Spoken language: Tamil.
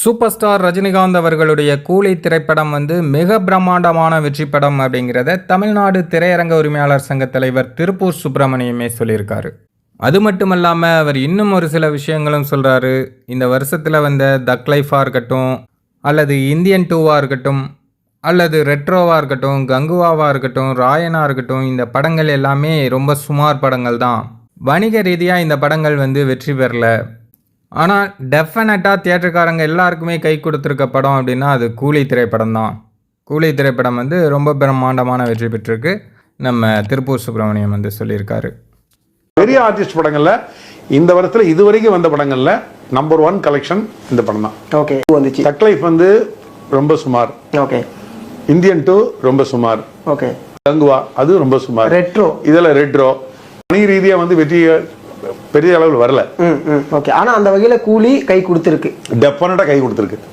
சூப்பர் ஸ்டார் ரஜினிகாந்த் அவர்களுடைய கூலி திரைப்படம் வந்து மிக பிரம்மாண்டமான வெற்றி படம் அப்படிங்கிறத தமிழ்நாடு திரையரங்க உரிமையாளர் சங்க தலைவர் திருப்பூர் சுப்பிரமணியமே சொல்லியிருக்காரு. அது மட்டும் இல்லாமல் அவர் இன்னும் ஒரு சில விஷயங்களும் சொல்கிறாரு இந்த வருஷத்தில் வந்த தக் லைஃபாக இருக்கட்டும் அல்லது இந்தியன் டூவாக இருக்கட்டும் அல்லது ரெட்ரோவாக இருக்கட்டும் கங்குவாவாக இருக்கட்டும் ராயனாக இருக்கட்டும் இந்த படங்கள் எல்லாமே ரொம்ப சுமார் படங்கள் தான். வணிக ரீதியாக இந்த படங்கள் வந்து வெற்றி பெறல. ஆனால் டெஃபினட்டாக தியேட்டருக்காரங்க எல்லாருக்குமே கை கொடுத்துருக்க படம் அப்படின்னா அது கூலி திரைப்படம் தான். கூலி திரைப்படம் வந்து ரொம்ப பிரம்மாண்டமான வெற்றி பெற்றிருக்கு. நம்ம திருப்பூர் சுப்பிரமணியம் வந்து சொல்லியிருக்காரு. பெரிய ஆர்டிஸ்ட் படங்கள்ல இந்த வருஷத்துல இதுவரைக்கும் வந்த படங்கள்ல நம்பர் ஒன் கலெக்ஷன் இந்த படம் தான். ஓகே வந்துச்சு. தக் லைஃப் வந்து ரொம்ப சுமார். ஓகே இந்தியன் டூ ரொம்ப சுமார். ஓகே கங்குவா அது ரொம்ப சுமார். ரெட்ரோ இதெல்லாம் ரெட்ரோ பணி ரீதியா வந்து வெற்றி பெரிய அளவில் வரல. ஓகே. ஆனா அந்த வகையில கூலி கை கொடுத்துருக்கு. டெஃபினட்டா கை கொடுத்துருக்கு.